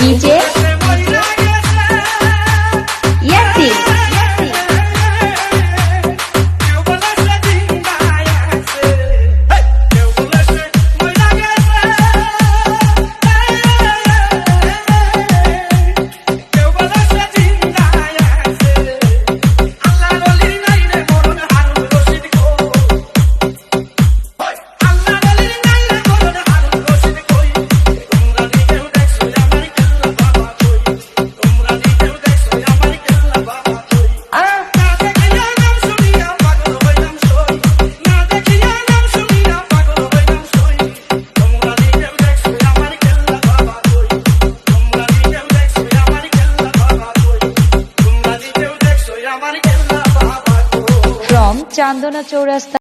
一节。চান্দনা চৌরাস্তা